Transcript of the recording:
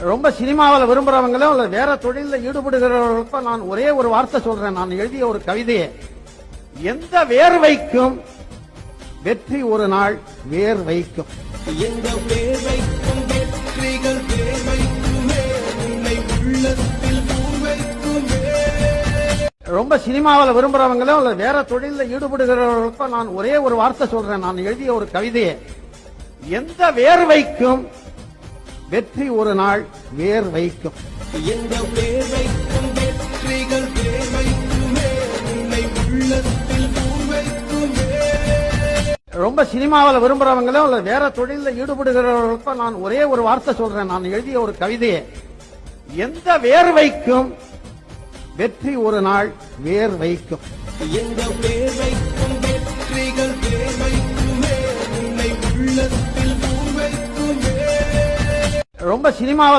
ரொம்ப சினிமாவில் விரும்புறவங்களும் இல்ல வேற தொழிலில் ஈடுபடுகிறவர்களுக்கும் நான் ஒரே ஒரு வார்த்தை சொல்றேன். நான் எழுதிய ஒரு கவிதையை. எந்த வேர்வைக்கும் வெற்றி ஒரு நாள் வேர் வைக்கும் எந்த வேர்வைக்கும் வெற்றிகள் வேர்வைக்குமே உன்னை உள்ளத்தில் பூர்வைக்குமே ரொம்ப சினிமாவில் விரும்புறவங்களும் இல்ல வேற தொழிலில் ஈடுபடுகிறவர்களுக்கும் நான் ஒரே ஒரு வார்த்தை சொல்றேன். நான் எழுதிய ஒரு கவிதையை. எந்த வேர்வைக்கும் வெற்றி ஒரு நாள் வேர் வைக்கும். வெற்றிகள் உன்னை உள்ளத்தில் பூர்வைக்குமே ரொம்ப சினிமாவில் விரும்புறவங்களும் இல்ல வேற தொழிலில் ஈடுபடுகிறவர்களுக்கும் நான் ஒரே ஒரு வார்த்தை சொல்றேன். நான் எழுதிய ஒரு கவிதையை. எந்த வேர்வைக்கும் வெற்றி ஒரு நாள் வேர் வைக்கும். எந்த வேர்வைக்கும் வெற்றிகள் ரொம்ப சினிமாவில்